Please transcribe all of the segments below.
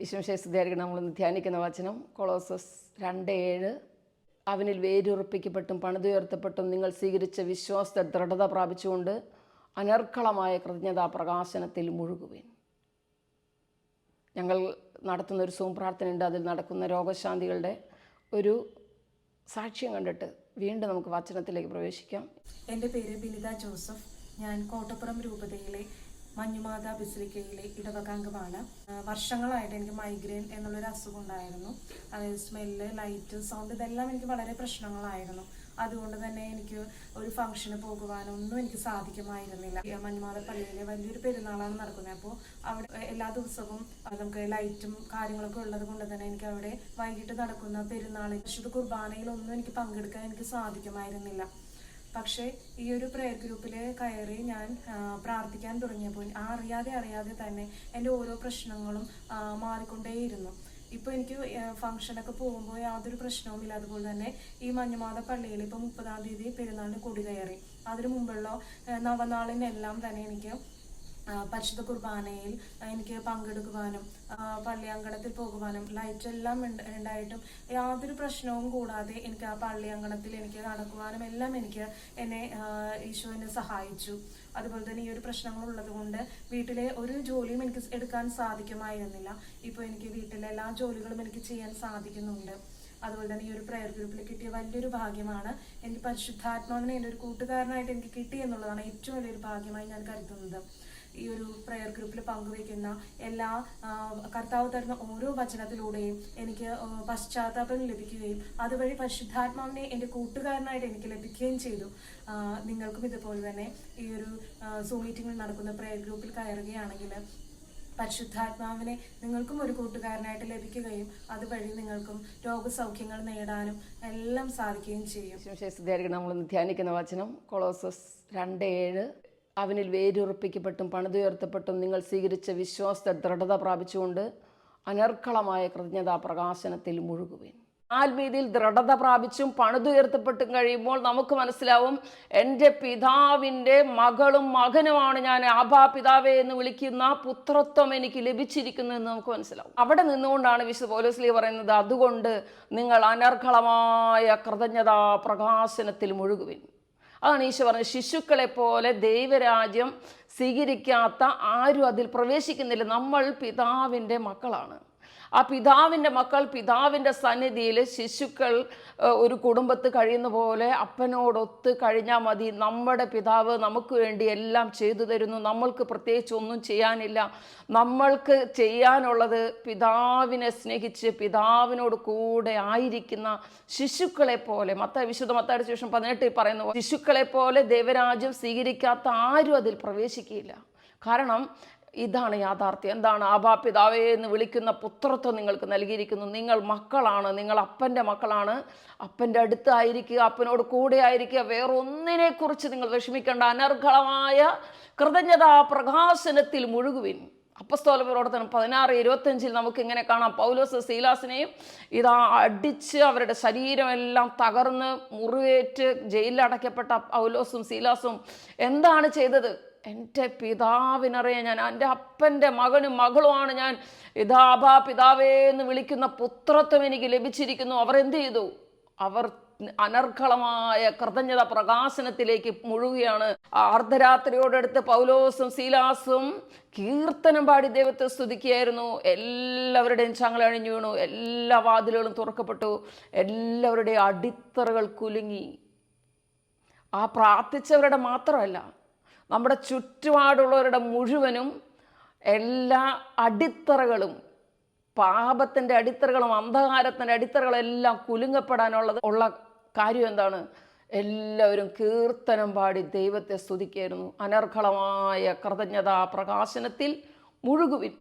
ഈശ്വശേഷിയായിരിക്കും നമ്മൾ ധ്യാനിക്കുന്ന വചനം കൊളോസസ് രണ്ട് ഏഴ് അവനിൽ വേരുറപ്പിക്കപ്പെട്ടും പണിതുയർത്തപ്പെട്ടും നിങ്ങൾ സ്വീകരിച്ച വിശ്വാസത്തെ ദൃഢത പ്രാപിച്ചുകൊണ്ട് അനർക്കളമായ കൃതജ്ഞതാ പ്രകാശനത്തിൽ മുഴുകുവേൻ. ഞങ്ങൾ നടത്തുന്ന ഒരു സൂം പ്രാർത്ഥനയുണ്ട്. അതിൽ നടക്കുന്ന രോഗശാന്തികളുടെ ഒരു സാക്ഷ്യം കണ്ടിട്ട് വീണ്ടും നമുക്ക് വചനത്തിലേക്ക് പ്രവേശിക്കാം. എന്റെ പേര് ബിനിത ജോസഫ്. ഞാൻ കോട്ടപ്പുറം രൂപതയിലെ മഞ്ഞുമാത ബിസിലിക്കയിലെ ഇടവകാംഗമാണ്. വർഷങ്ങളായിട്ട് എനിക്ക് മൈഗ്രെയിൻ എന്നുള്ളൊരു അസുഖം ഉണ്ടായിരുന്നു. അതായത് സ്മെല്ല് ലൈറ്റ് സൗണ്ട് ഇതെല്ലാം എനിക്ക് വളരെ പ്രശ്നങ്ങളായിരുന്നു. അതുകൊണ്ട് തന്നെ എനിക്ക് ഒരു ഫംഗ്ഷന് പോകുവാനൊന്നും എനിക്ക് സാധിക്കുമായിരുന്നില്ല. മഞ്ഞുമാത പള്ളിയിലെ വലിയൊരു പെരുന്നാളാണ് നടക്കുന്നത്. അപ്പോൾ അവിടെ എല്ലാ ദിവസവും നമുക്ക് ലൈറ്റും കാര്യങ്ങളൊക്കെ ഉള്ളത് കൊണ്ട് തന്നെ എനിക്ക് അവിടെ വൈകിട്ട് നടക്കുന്ന പെരുന്നാളിൽ വിശുദ്ധ കുർബാനയിലൊന്നും എനിക്ക് പങ്കെടുക്കാൻ എനിക്ക് സാധിക്കുമായിരുന്നില്ല. പക്ഷേ ഈ ഒരു പ്രയർ ഗ്രൂപ്പിൽ കയറി ഞാൻ പ്രാർത്ഥിക്കാൻ തുടങ്ങിയപ്പോൾ ആ അറിയാതെ അറിയാതെ തന്നെ എന്റെ ഓരോ പ്രശ്നങ്ങളും മാറിക്കൊണ്ടേയിരുന്നു. ഇപ്പോൾ എനിക്ക് ഫംഗ്ഷനൊക്കെ പോകുമ്പോൾ യാതൊരു പ്രശ്നവുമില്ല അതുപോലെ തന്നെ ഈ മഞ്ഞുമാത പള്ളിയിൽ ഇപ്പോൾ മുപ്പതാം തീയതി പെരുന്നാളിന് കൊടി കയറി. അതിനു മുമ്പുള്ള നവനാളിനെല്ലാം തന്നെ എനിക്ക് പരിശുദ്ധ കുർബാനയിൽ എനിക്ക് പങ്കെടുക്കുവാനും പള്ളിയങ്കണത്തിൽ പോകുവാനും ലൈറ്റ് എല്ലാം ഉണ്ട്- ഉണ്ടായിട്ടും യാതൊരു പ്രശ്നവും കൂടാതെ എനിക്ക് ആ പള്ളി അങ്കണത്തിൽ എനിക്ക് നടക്കുവാനും എല്ലാം എനിക്ക് എന്നെ ഈശോ എന്നെ സഹായിച്ചു. അതുപോലെ തന്നെ ഈ ഒരു പ്രശ്നങ്ങൾ ഉള്ളത് കൊണ്ട് വീട്ടിലെ ഒരു ജോലിയും എനിക്ക് എടുക്കാൻ സാധിക്കുമായിരുന്നില്ല. ഇപ്പോൾ എനിക്ക് വീട്ടിലെ എല്ലാ ജോലികളും എനിക്ക് ചെയ്യാൻ സാധിക്കുന്നുണ്ട്. അതുപോലെ തന്നെ ഈ ഒരു പ്രയർ ഗ്രൂപ്പിൽ കിട്ടിയ വലിയൊരു ഭാഗ്യമാണ് എനിക്ക് പരിശുദ്ധാത്മാവിനെ എന്റെ ഒരു കൂട്ടുകാരനായിട്ട് എനിക്ക് കിട്ടി എന്നുള്ളതാണ് ഏറ്റവും വലിയൊരു ഭാഗ്യമായി ഞാൻ കരുതുന്നത്. ഈ ഒരു പ്രെയർ ഗ്രൂപ്പിൽ പങ്കുവെക്കുന്ന എല്ലാ കർത്താവ് തരുന്ന ഓരോ വചനത്തിലൂടെയും എനിക്ക് പശ്ചാത്താപം ലഭിക്കുകയും അതുവഴി പരിശുദ്ധാത്മാവിനെ എന്റെ കൂട്ടുകാരനായിട്ട് എനിക്ക് ലഭിക്കുകയും ചെയ്തു. നിങ്ങൾക്കും ഇതുപോലെ തന്നെ ഈ ഒരു സൂ മീറ്റിംഗിൽ നടക്കുന്ന പ്രെയർ ഗ്രൂപ്പിൽ കയറുകയാണെങ്കിൽ പരിശുദ്ധാത്മാവിനെ നിങ്ങൾക്കും ഒരു കൂട്ടുകാരനായിട്ട് ലഭിക്കുകയും അതുവഴി നിങ്ങൾക്കും രോഗസൗഖ്യങ്ങൾ നേടാനും എല്ലാം സാധിക്കുകയും ചെയ്യും. നമ്മൾ ധ്യാനിക്കുന്ന വചനം. കൊളോസസ് രണ്ട് ഏഴ് അവനിൽ വേരുറപ്പിക്കപ്പെട്ടും പണിതുയർത്തപ്പെട്ടും നിങ്ങൾ സ്വീകരിച്ച വിശ്വാസത്തെ ദൃഢത പ്രാപിച്ചുകൊണ്ട് അനർക്കളമായ കൃതജ്ഞതാ പ്രകാശനത്തിൽ മുഴുകുവേൻ. ആത്മീയതയിൽ ദൃഢത പ്രാപിച്ചും പണിതുയർത്തപ്പെട്ടും കഴിയുമ്പോൾ നമുക്ക് മനസ്സിലാവും എന്റെ പിതാവിന്റെ മകളും മകനുമാണ് ഞാൻ ആഭാ പിതാവേ എന്ന് വിളിക്കുന്ന പുത്രത്വം എനിക്ക് ലഭിച്ചിരിക്കുന്നു എന്ന് നമുക്ക് മനസ്സിലാവും. അവിടെ നിന്നുകൊണ്ടാണ് വിശുദ്ധ പോലീസ്ലി പറയുന്നത് അതുകൊണ്ട് നിങ്ങൾ അനർഹളമായ കൃതജ്ഞതാ പ്രകാശനത്തിൽ മുഴുകുവിൻ. അതാണ് ഈശോ പറഞ്ഞത്. ശിശുക്കളെ പോലെ ദൈവരാജ്യം സ്വീകരിക്കാത്ത ആരും അതിൽ പ്രവേശിക്കുന്നില്ല. നമ്മൾ പിതാവിന്റെ മക്കളാണ്. ആ പിതാവിന്റെ മക്കൾ പിതാവിന്റെ സന്നിധിയിൽ ശിശുക്കൾ ഒരു കുടുംബത്ത് കഴിയുന്ന പോലെ അപ്പനോടൊത്ത് കഴിഞ്ഞാൽ മതി. നമ്മുടെ പിതാവ് നമുക്ക് വേണ്ടി എല്ലാം ചെയ്തു തരുന്നു. നമ്മൾക്ക് പ്രത്യേകിച്ച് ഒന്നും ചെയ്യാനില്ല. നമ്മൾക്ക് ചെയ്യാനുള്ളത് പിതാവിനെ സ്നേഹിച്ച് പിതാവിനോട് കൂടെ ആയിരിക്കുന്ന ശിശുക്കളെ പോലെ. മത്ത വിശുദ്ധ മത്താടി ശേഷം പതിനെട്ടിൽ പറയുന്ന ശിശുക്കളെ പോലെ ദൈവരാജ്യം സ്വീകരിക്കാത്ത ആരും അതിൽ പ്രവേശിക്കുകയില്ല. കാരണം ഇതാണ് യാഥാർത്ഥ്യം. എന്താണ് ആബാ പിതാവേ എന്ന് വിളിക്കുന്ന പുത്രത്വം നിങ്ങൾക്ക് നൽകിയിരിക്കുന്നു. നിങ്ങൾ മക്കളാണ്. നിങ്ങൾ അപ്പന്റെ മക്കളാണ്. അപ്പന്റെ അടുത്തായിരിക്കുക അപ്പനോട് കൂടെ ആയിരിക്കുക. വേറൊന്നിനെക്കുറിച്ച് നിങ്ങൾ വിഷമിക്കേണ്ട. അനർഘളമായ കൃതജ്ഞതാ പ്രകാശനത്തിൽ മുഴുകുവിൻ. അപ്പസ്തോല പ്രവർത്തനം പതിനാറ് ഇരുപത്തഞ്ചിൽ നമുക്ക് ഇങ്ങനെ കാണാം. പൗലോസ് സീലാസിനെയും ഇതാ അടിച്ച് അവരുടെ ശരീരമെല്ലാം തകർന്ന് മുറിവേറ്റ് ജയിലിൽ ജയിലിലടയ്ക്കപ്പെട്ട പൗലോസും സീലാസും എന്താണ് ചെയ്തത്? എന്റെ പിതാവിനറിയാൻ ഞാൻ. എന്റെ അപ്പന്റെ മകനും മകളുമാണ് ഞാൻ. ഇതാബാ പിതാവേ എന്ന് വിളിക്കുന്ന പുത്രത്വം എനിക്ക് ലഭിച്ചിരിക്കുന്നു. അവർ എന്ത് ചെയ്തു? അവർ അനർഘളമായ കൃതജ്ഞത പ്രകാശനത്തിലേക്ക് മുഴുകുകയാണ്. അർദ്ധരാത്രിയോടടുത്ത് പൗലോസും സീലാസും കീർത്തനം പാടി ദൈവത്തെ സ്തുതിക്കുകയായിരുന്നു. എല്ലാവരുടെയും ചങ്ങളണിഞ്ഞു വീണു. എല്ലാ വാതിലുകളും തുറക്കപ്പെട്ടു. എല്ലാവരുടെയും അടിത്തറകൾ കുലുങ്ങി. ആ പ്രാർത്ഥിച്ചവരുടെ മാത്രമല്ല നമ്മുടെ ചുറ്റുപാടുള്ളവരുടെ മുഴുവനും എല്ലാ അടിത്തറകളും പാപത്തിന്റെ അടിത്തറകളും അന്ധകാരത്തിന്റെ അടിത്തറകളും എല്ലാം കുലുങ്ങപ്പെടാനുള്ളത് ഉള്ള കാര്യം എന്താണ്? എല്ലാവരും കീർത്തനം പാടി ദൈവത്തെ സ്തുതിക്കായിരുന്നു. അനർഘളമായ കൃതജ്ഞതാ പ്രകാശനത്തിൽ മുഴുകുവിൻ.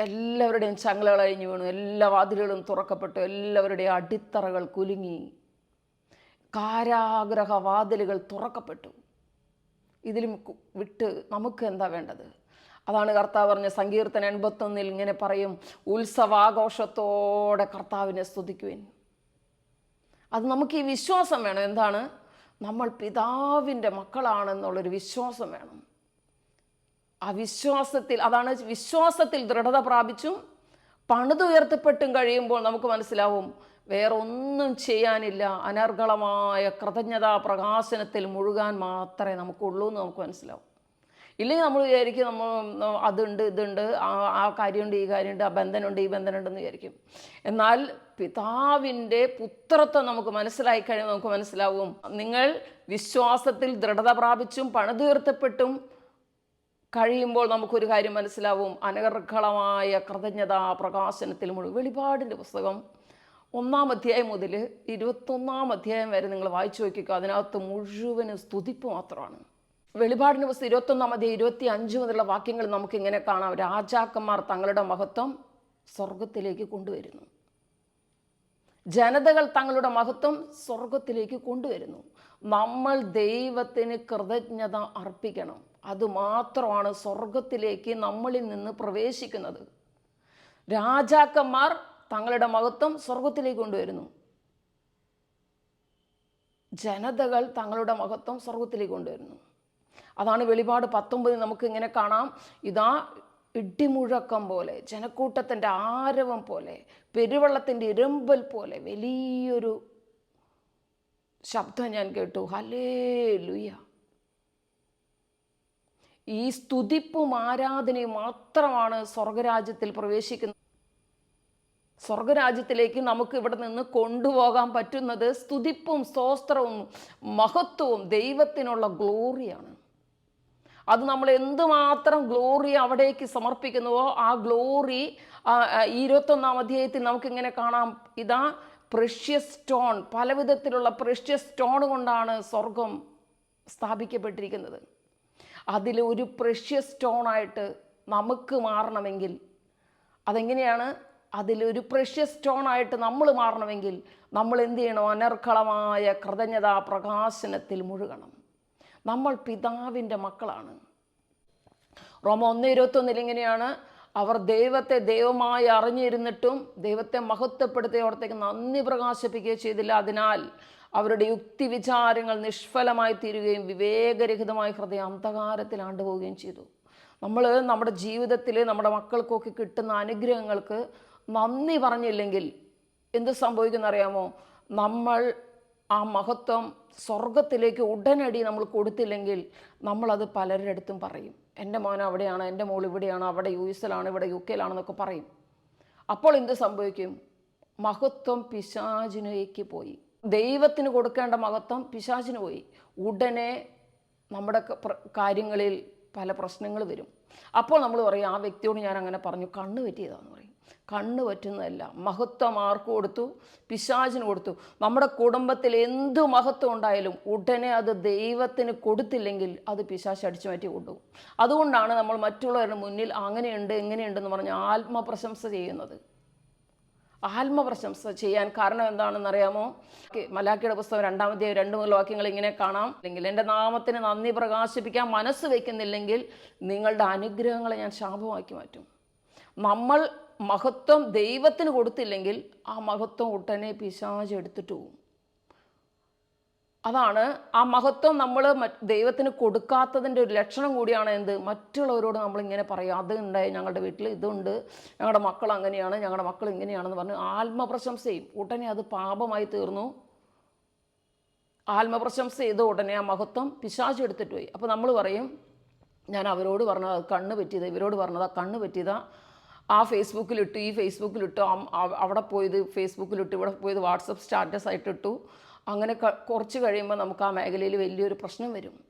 എല്ലാവരുടെയും ചങ്ങലകൾ അഴിഞ്ഞു വീണു. എല്ലാ വാതിലുകളും തുറക്കപ്പെട്ടു. എല്ലാവരുടെയും അടിത്തറകൾ കുലുങ്ങി. കാരാഗ്രഹ വാതിലുകൾ തുറക്കപ്പെട്ടു. ഇതിലും വിട്ട് നമുക്ക് എന്താ വേണ്ടത്? അതാണ് കർത്താവ് പറഞ്ഞ സങ്കീർത്തന എൺപത്തൊന്നിൽ ഇങ്ങനെ പറയും ഉത്സവാഘോഷത്തോടെ കർത്താവിനെ സ്തുതിക്കുവിൻ. അത് നമുക്ക് ഈ വിശ്വാസം വേണം. എന്താണ്? നമ്മൾ പിതാവിന്റെ മക്കളാണെന്നുള്ളൊരു വിശ്വാസം വേണം. ആ വിശ്വാസത്തിൽ അതാണ് വിശ്വാസത്തിൽ ദൃഢത പ്രാപിച്ചും പണിതുയർത്തപ്പെട്ടും കഴിയുമ്പോൾ നമുക്ക് മനസ്സിലാവും വേറെ ഒന്നും ചെയ്യാനില്ല. അനർഗളമായ കൃതജ്ഞതാ പ്രകാശനത്തിൽ മുഴുകാൻ മാത്രമേ നമുക്കുള്ളൂ എന്ന് നമുക്ക് മനസ്സിലാവും. ഇല്ലെങ്കിൽ നമ്മൾ വിചാരിക്കും നമ്മൾ അതുണ്ട് ഇതുണ്ട് ആ ആ കാര്യമുണ്ട് ഈ കാര്യമുണ്ട് ആ ബന്ധനമുണ്ട് ഈ ബന്ധനമുണ്ടെന്ന് വിചാരിക്കും. എന്നാൽ പിതാവിന്റെ പുത്രത്വം നമുക്ക് മനസ്സിലായി കഴിഞ്ഞാൽ നമുക്ക് മനസ്സിലാവും. നിങ്ങൾ വിശ്വാസത്തിൽ ദൃഢത പ്രാപിച്ചും പണിതീർത്തപ്പെട്ടും കഴിയുമ്പോൾ നമുക്കൊരു കാര്യം മനസ്സിലാവും. അനർഹളമായ കൃതജ്ഞതാ പ്രകാശനത്തിൽ മുഴുവൻ വെളിപാടിന്റെ പുസ്തകം ഒന്നാം അധ്യായം മുതൽ ഇരുപത്തൊന്നാം അധ്യായം വരെ നിങ്ങൾ വായിച്ചു നോക്കിക്കോ. അതിനകത്ത് മുഴുവനും സ്തുതിപ്പ് മാത്രമാണ്. വെളിപാടിന് പുസ്തകം ഇരുപത്തൊന്നാം അധ്യായം ഇരുപത്തി അഞ്ച് മുതലുള്ള വാക്യങ്ങൾ നമുക്ക് ഇങ്ങനെ കാണാം. രാജാക്കന്മാർ തങ്ങളുടെ മഹത്വം സ്വർഗത്തിലേക്ക് കൊണ്ടുവരുന്നു. ജനതകൾ തങ്ങളുടെ മഹത്വം സ്വർഗത്തിലേക്ക് കൊണ്ടുവരുന്നു. നമ്മൾ ദൈവത്തിന് കൃതജ്ഞത അർപ്പിക്കണം. അതുമാത്രമാണ് സ്വർഗത്തിലേക്ക് നമ്മളിൽ നിന്ന് പ്രവേശിക്കുന്നത്. രാജാക്കന്മാർ തങ്ങളുടെ മഹത്വം സ്വർഗത്തിലേക്ക് കൊണ്ടുവരുന്നു. ജനതകൾ തങ്ങളുടെ മഹത്വം സ്വർഗത്തിലേക്ക് കൊണ്ടുവരുന്നു. അതാണ് വെളിപാട് പത്തൊമ്പത് നമുക്ക് ഇങ്ങനെ കാണാം. ഇതാ ഇടിമുഴക്കം പോലെ ജനക്കൂട്ടത്തിന്റെ ആരവം പോലെ പെരുവെള്ളത്തിന്റെ ഇരമ്പൽ പോലെ വലിയൊരു ശബ്ദം ഞാൻ കേട്ടു. ഹലേ ലുയ ഈ സ്തുതിപ്പും ആരാധനയും മാത്രമാണ് സ്വർഗരാജ്യത്തിൽ പ്രവേശിക്കുന്നത്. സ്വർഗരാജ്യത്തിലേക്ക് നമുക്ക് ഇവിടെ നിന്ന് കൊണ്ടുപോകാൻ പറ്റുന്നത് സ്തുതിപ്പും സ്തോത്രവും മഹത്വവും ദൈവത്തിനുള്ള ഗ്ലോറിയാണ്. അത് നമ്മൾ എന്തുമാത്രം ഗ്ലോറി അവിടേക്ക് സമർപ്പിക്കുന്നുവോ ആ ഗ്ലോറി ഇരുപത്തൊന്നാം അധ്യായത്തിൽ നമുക്കിങ്ങനെ കാണാം. ഇതാ പ്രഷ്യസ് സ്റ്റോൺ പലവിധത്തിലുള്ള പ്രഷ്യസ് സ്റ്റോൺ കൊണ്ടാണ് സ്വർഗം സ്ഥാപിക്കപ്പെട്ടിരിക്കുന്നത്. അതിൽ ഒരു പ്രഷ്യസ് സ്റ്റോണായിട്ട് നമുക്ക് മാറണമെങ്കിൽ അതെങ്ങനെയാണ്? അതിലൊരു പ്രഷ്യസ് സ്റ്റോൺ ആയിട്ട് നമ്മൾ മാറണമെങ്കിൽ നമ്മൾ എന്ത് ചെയ്യണം? അനർക്കളമായ കൃതജ്ഞതാ പ്രകാശനത്തിൽ മുഴുകണം. നമ്മൾ പിതാവിന്റെ മക്കളാണ്. റോമ ഒന്ന് ഇരുപത്തൊന്നിൽ ഇങ്ങനെയാണ്. അവർ ദൈവത്തെ ദൈവമായി അറിഞ്ഞിരുന്നിട്ടും ദൈവത്തെ മഹത്വപ്പെടുത്തിയോടത്തേക്ക് നന്ദി പ്രകാശിപ്പിക്കുകയോ ചെയ്തില്ല. അതിനാൽ അവരുടെ യുക്തി വിചാരങ്ങൾ നിഷ്ഫലമായി തീരുകയും വിവേകരഹിതമായ ഹൃദയ അന്ധകാരത്തിൽ ആണ്ടുപോവുകയും ചെയ്തു. നമ്മൾ നമ്മുടെ ജീവിതത്തിൽ നമ്മുടെ മക്കൾക്കൊക്കെ കിട്ടുന്ന അനുഗ്രഹങ്ങൾക്ക് നന്ദി പറഞ്ഞില്ലെങ്കിൽ എന്ത് സംഭവിക്കുന്ന അറിയാമോ നമ്മൾ ആ മഹത്വം സ്വർഗത്തിലേക്ക് ഉടനടി നമ്മൾ കൊടുത്തില്ലെങ്കിൽ നമ്മളത് പലരുടെ അടുത്തും പറയും. എന്റെ മോൻ അവിടെയാണ് എന്റെ മോൾ ഇവിടെയാണ് അവിടെ യു എസിലാണ് ഇവിടെ യു കെയിലാണെന്നൊക്കെ പറയും. അപ്പോൾ എന്ത് സംഭവിക്കും? മഹത്വം പിശാചിനേക്ക് പോയി. ദൈവത്തിന് കൊടുക്കേണ്ട മഹത്വം പിശാചിന് പോയി. ഉടനെ നമ്മുടെ കാര്യങ്ങളിൽ പല പ്രശ്നങ്ങൾ വരും. അപ്പോൾ നമ്മൾ പറയും ആ വ്യക്തിയോട് ഞാൻ അങ്ങനെ പറഞ്ഞു. കണ്ണ് പറ്റിയതാന്ന് പറയും. കണ്ണ് പറ്റുന്നതല്ല. മഹത്വം ആർക്ക് കൊടുത്തു? പിശാചിന് കൊടുത്തു. നമ്മുടെ കുടുംബത്തിൽ എന്ത് മഹത്വം ഉണ്ടായാലും ഉടനെ അത് ദൈവത്തിന് കൊടുത്തില്ലെങ്കിൽ അത് പിശാച് അടിച്ചു മാറ്റി കൊണ്ടുപോകും. അതുകൊണ്ടാണ് നമ്മൾ മറ്റുള്ളവരുടെ മുന്നിൽ അങ്ങനെയുണ്ട് എങ്ങനെയുണ്ടെന്ന് പറഞ്ഞ് ആത്മപ്രശംസ ചെയ്യുന്നത്. ആത്മപ്രശംസ ചെയ്യാൻ കാരണം എന്താണെന്ന് അറിയാമോ മലാക്കിയുടെ പുസ്തകം രണ്ടാമത്തെ രണ്ട് മൂന്ന് വാക്യങ്ങൾ ഇങ്ങനെ കാണാം. അല്ലെങ്കിൽ എന്റെ നാമത്തിന് നന്ദി പ്രകാശിപ്പിക്കാൻ മനസ്സ് വയ്ക്കുന്നില്ലെങ്കിൽ നിങ്ങളുടെ അനുഗ്രഹങ്ങളെ ഞാൻ ശാപമാക്കി മാറ്റും. നമ്മൾ മഹത്വം ദൈവത്തിന് കൊടുത്തില്ലെങ്കിൽ ആ മഹത്വം ഉടനെ പിശാച് എടുത്തിട്ട് പോകും അതാണ് ആ മഹത്വം നമ്മൾ ദൈവത്തിന് കൊടുക്കാത്തതിന്റെ ഒരു ലക്ഷണം കൂടിയാണ് എന്ത്? മറ്റുള്ളവരോട് നമ്മൾ ഇങ്ങനെ പറയും അത് ഉണ്ടായി ഞങ്ങളുടെ വീട്ടിൽ ഇതുണ്ട് ഞങ്ങളുടെ മക്കൾ അങ്ങനെയാണ് ഞങ്ങളുടെ മക്കൾ ഇങ്ങനെയാണെന്ന് പറഞ്ഞ് ആത്മപ്രശംസ ഉടനെ അത് പാപമായി തീർന്നു. ആത്മപ്രശംസ ചെയ്ത ഉടനെ ആ മഹത്വം പിശാച് എടുത്തിട്ട് പോയി. അപ്പോൾ നമ്മൾ പറയും ഞാൻ അവരോട് പറഞ്ഞത് കണ്ണ് പറ്റിയതാ ഇവരോട് പറഞ്ഞതാ കണ്ണ് പറ്റിയതാ. ആ ഫേസ്ബുക്കിലിട്ടു ഈ ഫേസ്ബുക്കിലിട്ടു അവിടെ പോയത് ഫേസ്ബുക്കിലിട്ടു ഇവിടെ പോയത് വാട്സപ്പ് സ്റ്റാറ്റസ് ആയിട്ട് ഇട്ടു അങ്ങനെ കുറച്ച് കഴിയുമ്പോൾ നമുക്ക് ആ മേഖലയിൽ വലിയൊരു പ്രശ്നം വരും.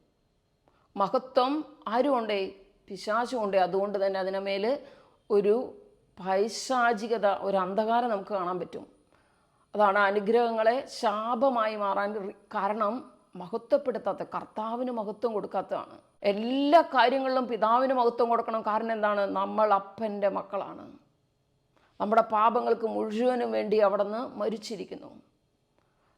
മഹത്വം ആരും ഉണ്ടേ പിശാചും ഉണ്ടേ അതുകൊണ്ട് തന്നെ അതിനമേൽ ഒരു പൈശാചികത ഒരു അന്ധകാരം നമുക്ക് കാണാൻ പറ്റും. അതാണ് അനുഗ്രഹങ്ങളെ ശാപമായി മാറാൻ കാരണം മഹത്വപ്പെടുത്താത്ത കർത്താവിന് മഹത്വം കൊടുക്കാത്തതാണ്. എല്ലാ കാര്യങ്ങളിലും പിതാവിന് മഹത്വം കൊടുക്കണം. കാരണം എന്താണ്? നമ്മൾ അപ്പന്റെ മക്കളാണ്. നമ്മുടെ പാപങ്ങൾക്ക് മുഴുവനും വേണ്ടി അവിടെ നിന്ന് മരിച്ചിരിക്കുന്നു.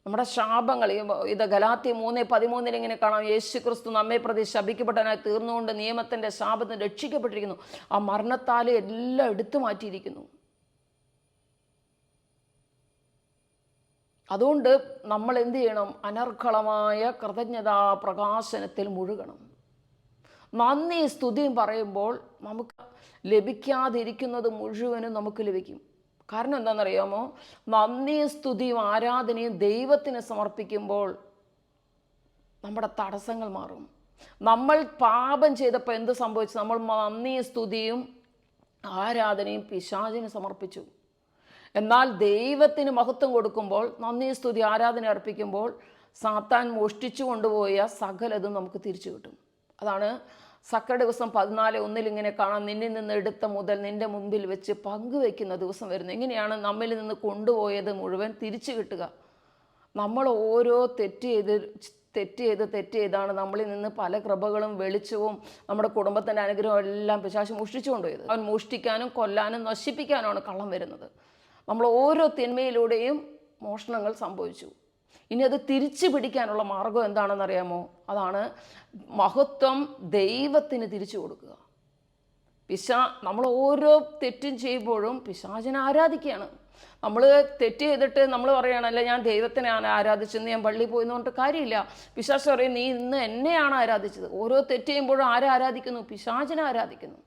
നമ്മുടെ ശാപങ്ങൾ ഇത് ഗലാത്തി മൂന്ന് പതിമൂന്നിൽ ഇങ്ങനെ കാണാം യേശു ക്രിസ്തു നമ്മെ പ്രതി ശപിക്കപ്പെട്ടനായി തീർന്നുകൊണ്ട് നിയമത്തിന്റെ ശാപത്തിന് രക്ഷിക്കപ്പെട്ടിരിക്കുന്നു. ആ മരണത്താൽ എല്ലാം എടുത്തു മാറ്റിയിരിക്കുന്നു. അതുകൊണ്ട് നമ്മൾ എന്ത് ചെയ്യണം? അനർഹളമായ കൃതജ്ഞതാ പ്രകാശനത്തിൽ മുഴുകണം. നന്ദി സ്തുതിയും പറയുമ്പോൾ നമുക്ക് ലഭിക്കാതിരിക്കുന്നത് മുഴുവനും നമുക്ക് ലഭിക്കും. കാരണം എന്താണെന്നറിയാമോ? നന്ദിയും സ്തുതിയും ആരാധനയും ദൈവത്തിന് സമർപ്പിക്കുമ്പോൾ നമ്മുടെ തടസ്സങ്ങൾ മാറും. നമ്മൾ പാപം ചെയ്തപ്പോൾ എന്ത് സംഭവിച്ചു? നമ്മൾ നന്ദിയും സ്തുതിയും ആരാധനയും പിശാചിന് സമർപ്പിച്ചു. എന്നാൽ ദൈവത്തിന് മഹത്വം കൊടുക്കുമ്പോൾ നന്ദി സ്തുതി ആരാധന അർപ്പിക്കുമ്പോൾ സാത്താൻ മോഷ്ടിച്ചു കൊണ്ടുപോയ സകലതും നമുക്ക് തിരിച്ചു കിട്ടും. അതാണ് സക്ര ദിവസം പതിനാല് ഒന്നിൽ ഇങ്ങനെ കാണാം. നിന്നിൽ നിന്ന് എടുത്ത മുതൽ നിന്റെ മുമ്പിൽ വെച്ച് പങ്കുവെക്കുന്ന ദിവസം വരുന്നത് എങ്ങനെയാണ് നമ്മിൽ നിന്ന് കൊണ്ടുപോയത് മുഴുവൻ തിരിച്ചു കിട്ടുക. നമ്മൾ ഓരോ തെറ്റ് ചെയ്ത് തെറ്റ് ചെയ്ത് തെറ്റ് ചെയ്താണ് നമ്മളിൽ നിന്ന് പല കൃപകളും വെളിച്ചവും നമ്മുടെ കുടുംബത്തിന്റെ അനുഗ്രഹവും എല്ലാം പിശാശ് മോഷ്ടിച്ചു കൊണ്ടുപോയത്. അവൻ മോഷ്ടിക്കാനും കൊല്ലാനും നശിപ്പിക്കാനുമാണ് കള്ളം വരുന്നത്. നമ്മൾ ഓരോ തിന്മയിലൂടെയും മോഷണങ്ങൾ സംഭവിച്ചു. ഇനി അത് തിരിച്ചു പിടിക്കാനുള്ള മാർഗം എന്താണെന്ന് അറിയാമോ അതാണ് മഹത്വം ദൈവത്തിന് തിരിച്ചു കൊടുക്കുക. പിശാ നമ്മൾ ഓരോ തെറ്റും ചെയ്യുമ്പോഴും പിശാചിനെ ആരാധിക്കുകയാണ്. നമ്മൾ തെറ്റ് ചെയ്തിട്ട് നമ്മൾ പറയണല്ല ഞാൻ ദൈവത്തിനെ ആരാധിച്ചെന്ന് ഞാൻ പള്ളിയിൽ പോയി പറഞ്ഞിട്ട് കാര്യമില്ല. പിശാസ് പറയും നീ ഇന്ന് എന്നെയാണ് ആരാധിച്ചത്. ഓരോ തെറ്റ് ചെയ്യുമ്പോഴും ആരെ ആരാധിക്കുന്നു? പിശാചിനെ ആരാധിക്കുന്നു.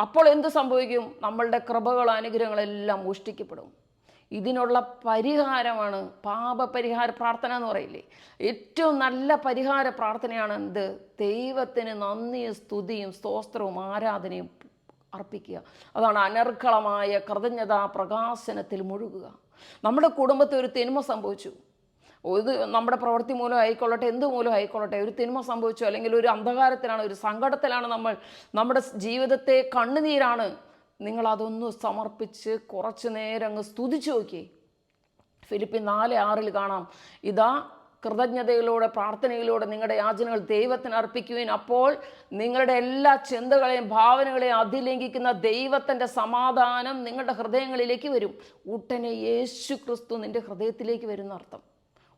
അപ്പോൾ എന്ത് സംഭവിക്കും? നമ്മളുടെ കൃപകൾ അനുഗ്രഹങ്ങളെല്ലാം മോഷ്ടിക്കപ്പെടും. ഇതിനുള്ള പരിഹാരമാണ് പാപപരിഹാര പ്രാർത്ഥന എന്ന് പറയില്ലേ. ഏറ്റവും നല്ല പരിഹാര പ്രാർത്ഥനയാണ് എന്ത്? ദൈവത്തിന് നന്ദിയും സ്തുതിയും സ്തോത്രവും ആരാധനയും അർപ്പിക്കുക. അതാണ് അനർക്കളമായ കൃതജ്ഞതാ പ്രകാശനത്തിൽ മുഴുകുക. നമ്മുടെ കുടുംബത്തിൽ ഒരു തിന്മ സംഭവിച്ചു. ഒരു നമ്മുടെ പ്രവൃത്തി മൂലം ആയിക്കൊള്ളട്ടെ എന്ത് മൂലം ആയിക്കൊള്ളട്ടെ ഒരു തിന്മ സംഭവിച്ചു അല്ലെങ്കിൽ ഒരു അന്ധകാരത്തിലാണ് ഒരു സങ്കടത്തിലാണ് നമ്മൾ നമ്മുടെ ജീവിതത്തെ കണ്ണുനീരാണ് നിങ്ങൾ അതൊന്ന് സമർപ്പിച്ച് കുറച്ച് നേരം അങ്ങ് സ്തുതിച്ചു നോക്കി. ഫിലിപ്പി നാല് ആറിൽ കാണാം. ഇതാ കൃതജ്ഞതയിലൂടെ പ്രാർത്ഥനയിലൂടെ നിങ്ങളുടെ യാചനകൾ ദൈവത്തിന് അർപ്പിക്കുവിൻ. അപ്പോൾ നിങ്ങളുടെ എല്ലാ ചിന്തകളെയും ഭാവനകളെയും അതിലംഘിക്കുന്ന ദൈവത്തിന്റെ സമാധാനം നിങ്ങളുടെ ഹൃദയങ്ങളിലേക്ക് വരും. ഉടനെ യേശു ക്രിസ്തു നിന്റെ ഹൃദയത്തിലേക്ക് വരുന്ന അർത്ഥം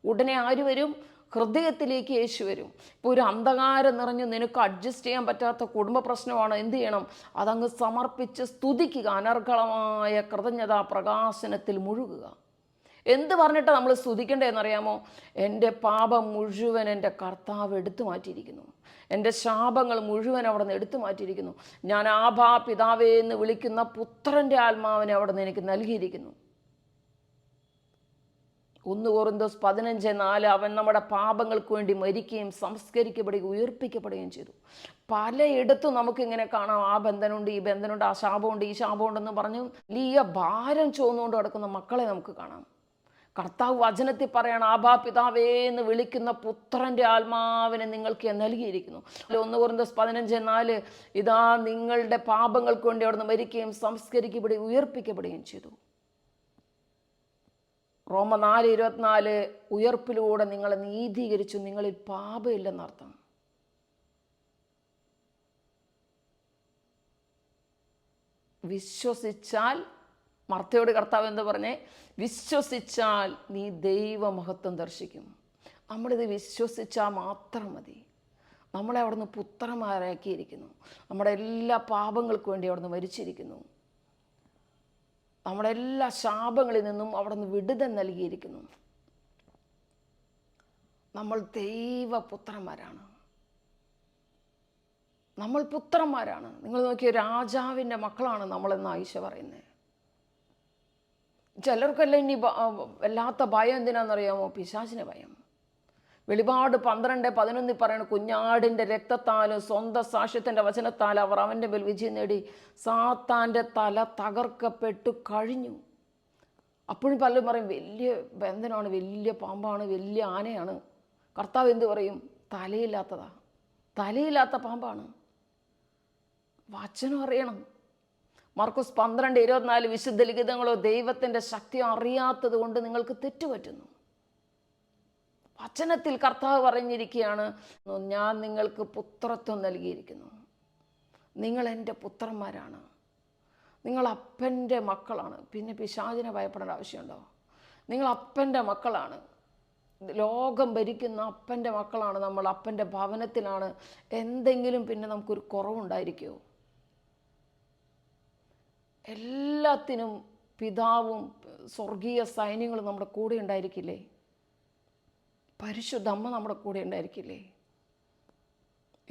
ഉടനെ ആര് വരും? ഹൃദയത്തിലേക്ക് യേശു വരും. ഇപ്പോൾ ഒരു അന്ധകാരം നിറഞ്ഞ് നിനക്ക് അഡ്ജസ്റ്റ് ചെയ്യാൻ പറ്റാത്ത കുടുംബ പ്രശ്നമാണ് എന്ത് ചെയ്യണം? അതങ്ങ് സമർപ്പിച്ച് സ്തുതിക്കുക അനർഹളമായ കൃതജ്ഞതാ പ്രകാശനത്തിൽ മുഴുകുക. എന്ത് പറഞ്ഞിട്ട് നമ്മൾ സ്തുതിക്കേണ്ടതെന്നറിയാമോ? എന്റെ പാപം മുഴുവൻ എന്റെ കർത്താവ് എടുത്തു മാറ്റിയിരിക്കുന്നു. എന്റെ ശാപങ്ങൾ മുഴുവൻ അവിടെ നിന്ന് എടുത്തു മാറ്റിയിരിക്കുന്നു. ഞാൻ ആഭാ പിതാവേ എന്ന് വിളിക്കുന്ന പുത്രന്റെ ആത്മാവിനെ അവിടെ നിന്ന് എനിക്ക് നൽകിയിരിക്കുന്നു. ഒന്ന് കോറിന്തോസ് പതിനഞ്ച് നാല് അവൻ നമ്മുടെ പാപങ്ങൾക്ക് വേണ്ടി മരിക്കുകയും സംസ്കരിക്കപ്പെടുകയും ഉയർപ്പിക്കപ്പെടുകയും ചെയ്തു. പലയിടത്തും നമുക്കിങ്ങനെ കാണാം ആ ബന്ധനുണ്ട് ഈ ബന്ധനുണ്ട് ആ ശാപമുണ്ട് ഈ ശാപമുണ്ടെന്ന് പറഞ്ഞു വലിയ ഭാരം ചോന്നുകൊണ്ട് കിടക്കുന്ന മക്കളെ നമുക്ക് കാണാം. കർത്താവ് വചനത്തിൽ പറയണം ആഭാ പിതാവേ എന്ന് വിളിക്കുന്ന പുത്രന്റെ ആത്മാവിനെ നിങ്ങൾക്ക് നൽകിയിരിക്കുന്നു നൽകിയിരിക്കുന്നു. ഒന്ന് കുറഞ്ഞ പതിനഞ്ച് നാല് ഇതാ നിങ്ങളുടെ പാപങ്ങൾക്ക് വേണ്ടി അവിടുന്ന് മരിക്കുകയും സംസ്കരിക്കപ്പെടുകയും ഉയർപ്പിക്കപ്പെടുകയും ചെയ്തു. റോമ നാല് ഇരുപത്തിനാല് ഉയർപ്പിലൂടെ നിങ്ങളെ നീതീകരിച്ചു നിങ്ങളിൽ പാപമില്ലെന്നർത്ഥം വിശ്വസിച്ചാൽ മർത്തയോട് കർത്താവ് എന്ന് പറഞ്ഞേ? വിശ്വസിച്ചാൽ നീ ദൈവമഹത്വം ദർശിക്കും. നമ്മളിത് വിശ്വസിച്ചാൽ മാത്രം മതി. നമ്മളെ അവിടുന്ന് പുത്രന്മാരാക്കിയിരിക്കുന്നു. നമ്മുടെ എല്ലാ പാപങ്ങൾക്കും വേണ്ടി അവിടുന്ന് മരിച്ചിരിക്കുന്നു. നമ്മുടെ എല്ലാ ശാപങ്ങളിൽ നിന്നും അവിടെ നിന്ന് വിടുതൽ നൽകിയിരിക്കുന്നു. നമ്മൾ ദൈവപുത്രന്മാരാണ്. നമ്മൾ പുത്രന്മാരാണ്. നിങ്ങൾ നോക്കിയ രാജാവിന്റെ മക്കളാണ് നമ്മളെന്ന് ആയിഷ പറയുന്നത്. ചിലർക്കെല്ലാം ഇനി വല്ലാത്ത ഭയം എന്തിനാണെന്നറിയാമോ? പിശാചിന് ഭയം. വെളിപാട് പന്ത്രണ്ട് പതിനൊന്നിൽ പറയുന്ന കുഞ്ഞാടിന്റെ രക്തത്താലും സ്വന്തം സാക്ഷ്യത്തിന്റെ വചനത്താൽ അവർ അവന്റെ മേൽ വിജയം നേടി. സാത്താന്റെ തല തകർക്കപ്പെട്ടു കഴിഞ്ഞു. അപ്പോഴും പലരും പറയും വലിയ ബന്ധനമാണ് വലിയ പാമ്പാണ് വലിയ ആനയാണ്. കർത്താവ് എന്ത് പറയും? തലയില്ലാത്തതാ. തലയില്ലാത്ത പാമ്പാണ്. വചനം അറിയണം. മാർക്കോസ് പന്ത്രണ്ട് ഇരുപത്തിനാല് വിശുദ്ധ ലിഖിതങ്ങളോ ദൈവത്തിന്റെ ശക്തി അറിയാത്തത് കൊണ്ട് നിങ്ങൾക്ക് തെറ്റുപറ്റുന്നു. വചനത്തിൽ കർത്താവ് പറഞ്ഞിരിക്കുകയാണ് ഞാൻ നിങ്ങൾക്ക് പുത്രത്വം നൽകിയിരിക്കുന്നു. നിങ്ങൾ എന്റെ പുത്രന്മാരാണ്. നിങ്ങൾ അപ്പന്റെ മക്കളാണ്. പിന്നെ പിശാചിനെ ഭയപ്പെടേണ്ട ആവശ്യമുണ്ടോ? നിങ്ങൾ അപ്പന്റെ മക്കളാണ്. ലോകം ഭരിക്കുന്ന അപ്പന്റെ മക്കളാണ്. നമ്മൾ അപ്പന്റെ ഭവനത്തിലാണ്. എന്തെങ്കിലും പിന്നെ നമുക്കൊരു കുറവുണ്ടായിരിക്കുമോ? എല്ലാത്തിനും പിതാവും സ്വർഗീയ സൈന്യങ്ങളും നമ്മുടെ കൂടെ ഉണ്ടായിരിക്കില്ലേ? പരിശുദ്ധ അമ്മ നമ്മുടെ കൂടെ ഉണ്ടായിരിക്കില്ലേ?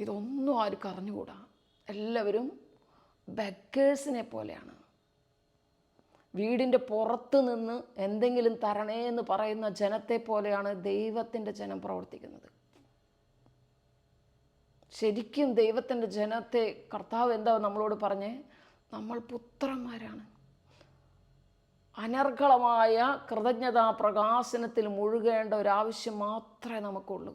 ഇതൊന്നും ആർക്കും അറിഞ്ഞുകൂടാ. എല്ലാവരും ബെക്കേഴ്സിനെ പോലെയാണ്. വീടിന്റെ പുറത്ത് നിന്ന് എന്തെങ്കിലും തരണേ എന്ന് പറയുന്ന ജനത്തെ പോലെയാണ് ദൈവത്തിന്റെ ജനം പ്രവർത്തിക്കുന്നത്. ശരിക്കും ദൈവത്തിന്റെ ജനത്തെ കർത്താവ് എന്താ നമ്മളോട് പറഞ്ഞേ? നമ്മൾ പുത്രന്മാരാണ്. അനർഗളമായ കൃതജ്ഞതാ പ്രകാശനത്തിൽ മുഴുകേണ്ട ഒരാവശ്യം മാത്രമേ നമുക്കുള്ളൂ.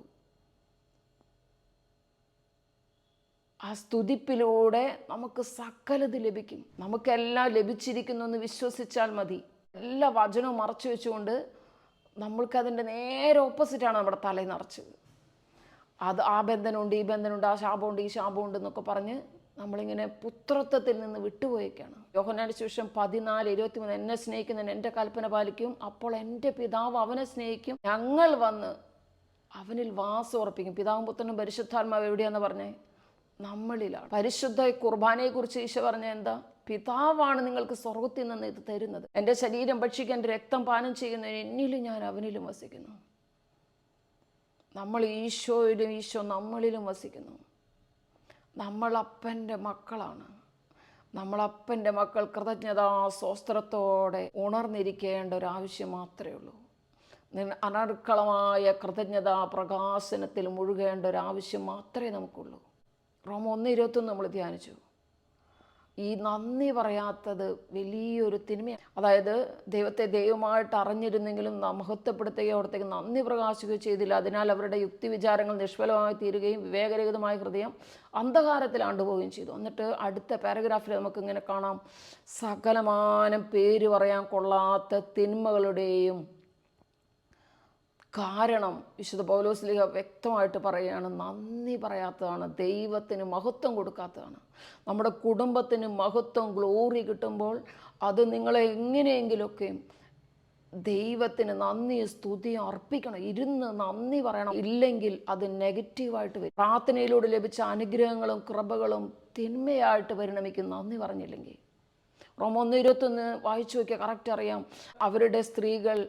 ആ സ്തുതിപ്പിലൂടെ നമുക്ക് സകലത് ലഭിക്കും. നമുക്കെല്ലാം ലഭിച്ചിരിക്കുന്നു എന്ന് വിശ്വസിച്ചാൽ മതി. എല്ലാ വചനവും മറച്ചു വെച്ചുകൊണ്ട് നമ്മൾക്കതിന്റെ നേരെ ഓപ്പോസിറ്റാണ് നമ്മുടെ തലയിൽ നിറച്ചത്. അത് ആ ബന്ധനമുണ്ട് ഈ ബന്ധനമുണ്ട് ആ ശാപമുണ്ട് ഈ ശാപമുണ്ട് എന്നൊക്കെ പറഞ്ഞ് നമ്മളിങ്ങനെ പുത്രത്വത്തിൽ നിന്ന് വിട്ടുപോയേക്കാണ്. യോഹനാടി ശേഷം പതിനാല് ഇരുപത്തി മൂന്ന് എന്നെ സ്നേഹിക്കുന്നതിന് എന്റെ കൽപ്പന പാലിക്കും അപ്പോൾ എന്റെ പിതാവ് അവനെ സ്നേഹിക്കും. ഞങ്ങൾ വന്ന് അവനിൽ വാസം ഉറപ്പിക്കും. പിതാവും പുത്രനും പരിശുദ്ധാത്മാവ് എവിടെയാന്ന് പറഞ്ഞേ? നമ്മളിലാണ്. പരിശുദ്ധ കുർബാനയെക്കുറിച്ച് ഈശോ പറഞ്ഞ എന്താ? പിതാവാണ് നിങ്ങൾക്ക് സ്വർഗത്തിൽ നിന്ന് ഇത് തരുന്നത്. എന്റെ ശരീരം ഭക്ഷിക്കാൻ എന്റെ രക്തം പാനം ചെയ്യുന്നതിന് എന്നിലും ഞാൻ അവനിലും വസിക്കുന്നു. നമ്മൾ ഈശോയിലും ഈശോ നമ്മളിലും വസിക്കുന്നു. നമ്മൾ അപ്പന്റെ മക്കളാണ്. നമ്മളപ്പന്റെ മക്കൾ കൃതജ്ഞതാ സ്വസ്ത്രത്തോടെ ഉണർന്നിരിക്കേണ്ട ഒരു ആവശ്യം മാത്രമേ ഉള്ളൂ. അനർക്കളമായ കൃതജ്ഞതാ പ്രകാശനത്തിൽ മുഴുകേണ്ട ഒരു ആവശ്യം മാത്രമേ നമുക്കുള്ളൂ. റോമ ഒന്ന് ഇരുപത്തൊന്ന് നമ്മൾ ധ്യാനിച്ചു. ഈ നന്ദി പറയാത്തത് വലിയൊരു തിന്മയാണ് അതായത് ദൈവത്തെ ദൈവമായിട്ട് അറിഞ്ഞിരുന്നെങ്കിലും മഹത്വപ്പെടുത്തുകയോ അവിടത്തേക്ക് നന്ദി പ്രകാശിക്കുകയോ ചെയ്തില്ല. അതിനാൽ അവരുടെ യുക്തി വിചാരങ്ങൾ നിഷ്ഫലമായി തീരുകയും വിവേകരഹിതമായ ഹൃദയം അന്ധകാരത്തിൽ ആണ്ടുപോവുകയും ചെയ്തു. എന്നിട്ട് അടുത്ത പാരഗ്രാഫിൽ നമുക്ക് ഇങ്ങനെ കാണാം. സകലമാനം പേര് പറയാൻ കൊള്ളാത്ത തിന്മകളുടെയും കാരണം വിശുദ്ധ പൗലോസ്ലിഹ വ്യക്തമായിട്ട് പറയുകയാണ് നന്ദി പറയാത്തതാണ് ദൈവത്തിന് മഹത്വം കൊടുക്കാത്തതാണ്. നമ്മുടെ കുടുംബത്തിന് മഹത്വം ഗ്ലോറി കിട്ടുമ്പോൾ അത് നിങ്ങളെ എങ്ങനെയെങ്കിലൊക്കെയും ദൈവത്തിന് നന്ദി സ്തുതി അർപ്പിക്കണം ഇരുന്ന് നന്ദി പറയണം. ഇല്ലെങ്കിൽ അത് നെഗറ്റീവായിട്ട് വരും. പ്രാർത്ഥനയിലൂടെ ലഭിച്ച അനുഗ്രഹങ്ങളും കൃപകളും തിന്മയായിട്ട് പരിണമിക്കും. നന്ദി പറഞ്ഞില്ലെങ്കിൽ. റോമ ഇരുപത്തൊന്ന് വായിച്ചു നോക്കിയാൽ കറക്റ്റ് അറിയാം. അവരുടെ സ്ത്രീകൾ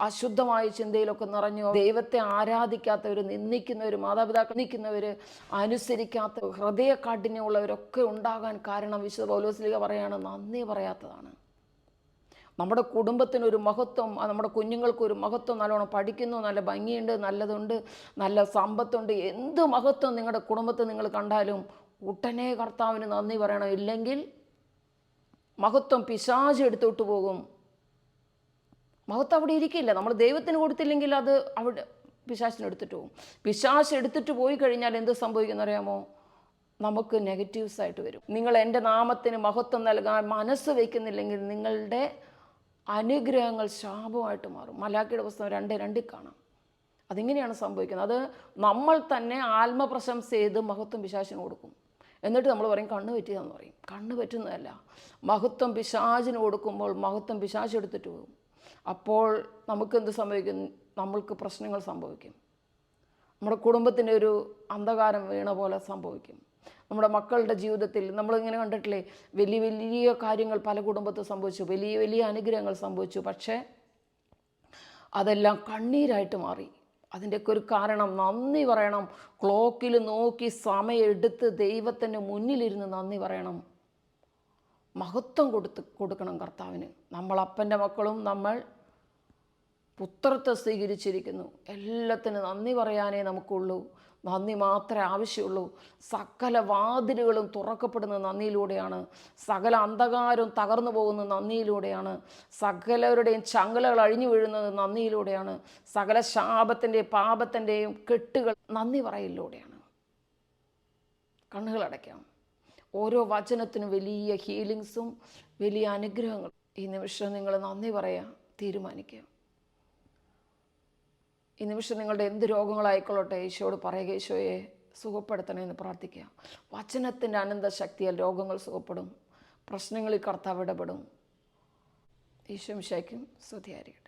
അശുദ്ധമായ ചിന്തയിലൊക്കെ നിറഞ്ഞു. ദൈവത്തെ ആരാധിക്കാത്തവർ നിന്ദിക്കുന്നവർ മാതാപിതാക്കൾ നിൽക്കുന്നവർ അനുസരിക്കാത്ത ഹൃദയ കാഠിന്യമുള്ളവരൊക്കെ ഉണ്ടാകാൻ കാരണം വിശുദ്ധ പൗലോസ്ലിക പറയാണ് നന്ദി പറയാത്തതാണ്. നമ്മുടെ കുടുംബത്തിനൊരു മഹത്വം നമ്മുടെ കുഞ്ഞുങ്ങൾക്കൊരു മഹത്വം നല്ലോണം പഠിക്കുന്നു നല്ല ഭംഗിയുണ്ട് നല്ലതുണ്ട് നല്ല സമ്പത്തുണ്ട്. എന്ത് മഹത്വം നിങ്ങളുടെ കുടുംബത്തിൽ നിങ്ങൾ കണ്ടാലും ഉടനെ കർത്താവിന് നന്ദി പറയണം. ഇല്ലെങ്കിൽ മഹത്വം പിശാച് എടുത്തോട്ട് പോകും. മഹത്വം അവിടെ ഇരിക്കില്ല. നമ്മൾ ദൈവത്തിന് കൊടുത്തില്ലെങ്കിൽ അത് അവിടെ പിശാശിനെടുത്തിട്ട് പോകും പിശാശ് എടുത്തിട്ട് പോയി കഴിഞ്ഞാൽ എന്ത് സംഭവിക്കുന്ന അറിയാമോ? നമുക്ക് നെഗറ്റീവ്സ് ആയിട്ട് വരും. നിങ്ങൾ എന്റെ നാമത്തിന് മഹത്വം നൽകാൻ മനസ്സ് വയ്ക്കുന്നില്ലെങ്കിൽ നിങ്ങളുടെ അനുഗ്രഹങ്ങൾ ശാപമായിട്ട് മാറും. മലാക്കിയുടെ പുസ്തകം രണ്ട് രണ്ടിൽ കാണാം. അതിങ്ങനെയാണ് സംഭവിക്കുന്നത്. അത് നമ്മൾ തന്നെ ആത്മപ്രശംസ ചെയ്ത് മഹത്വം പിശാചിന് കൊടുക്കും. എന്നിട്ട് നമ്മൾ പറയും കണ്ണ് പറ്റിയതെന്ന് പറയും. കണ്ണ് പറ്റുന്നതല്ല. മഹത്വം പിശാചിന് കൊടുക്കുമ്പോൾ മഹത്വം പിശാച് എടുത്തിട്ട് പോകും അപ്പോൾ നമുക്കെന്ത് സംഭവിക്കും? നമ്മൾക്ക് പ്രശ്നങ്ങൾ സംഭവിക്കും. നമ്മുടെ കുടുംബത്തിന്റെ ഒരു അന്ധകാരം വീണ പോലെ സംഭവിക്കും. നമ്മുടെ മക്കളുടെ ജീവിതത്തിൽ നമ്മളിങ്ങനെ കണ്ടിട്ടില്ലേ? വലിയ വലിയ കാര്യങ്ങൾ പല കുടുംബത്തിൽ സംഭവിച്ചു. വലിയ വലിയ അനുഗ്രഹങ്ങൾ സംഭവിച്ചു. പക്ഷേ അതെല്ലാം കണ്ണീരായിട്ട് മാറി. അതിന്റെയൊക്കെ ഒരു കാരണം നന്ദി പറയണം. ക്ലോക്കിൽ നോക്കി സമയം എടുത്ത് ദൈവത്തിന്റെ മുന്നിലിരുന്ന് നന്ദി പറയണം. മഹത്വം കൊടുത്ത് കൊടുക്കണം കർത്താവിന്. നമ്മൾ അപ്പന്റെ മക്കളും നമ്മൾ പുത്രത്തെ സ്വീകരിച്ചിരിക്കുന്നു. എല്ലാത്തിനും നന്ദി പറയാനേ നമുക്കുള്ളൂ. നന്ദി മാത്രമേ ആവശ്യമുള്ളൂ. സകല വാതിലുകളും തുറക്കപ്പെടുന്ന നന്ദിയിലൂടെയാണ്. സകല അന്ധകാരവും തകർന്നു പോകുന്ന നന്ദിയിലൂടെയാണ്. സകലവരുടെയും ചങ്ങലകൾ അഴിഞ്ഞു വീഴുന്നത് നന്ദിയിലൂടെയാണ്. സകല ശാപത്തിന്റെയും പാപത്തിന്റെയും കെട്ടുകൾ നന്ദി പറയലിലൂടെയാണ്. കണ്ണുകൾ അടയ്ക്കാം ഓരോ വചനത്തിനും വലിയ ഹീലിങ്സും വലിയ അനുഗ്രഹങ്ങളും. ഈ നിമിഷം നിങ്ങൾ നന്ദി പറയാൻ തീരുമാനിക്കുക ഈ നിമിഷം നിങ്ങളുടെ എന്ത് രോഗങ്ങളായിക്കൊള്ളട്ടെ യേശോട് പറയുക ഈശോയെ സുഖപ്പെടുത്തണേ എന്ന് പ്രാർത്ഥിക്കുക വചനത്തിന്റെ അനന്ത ശക്തിയാൽ രോഗങ്ങൾ സുഖപ്പെടും. പ്രശ്നങ്ങളിൽ കർത്താവ് ഇടപെടും. ഈശോ മിശായ്ക്കും സ്തുതിയായിരിക്കും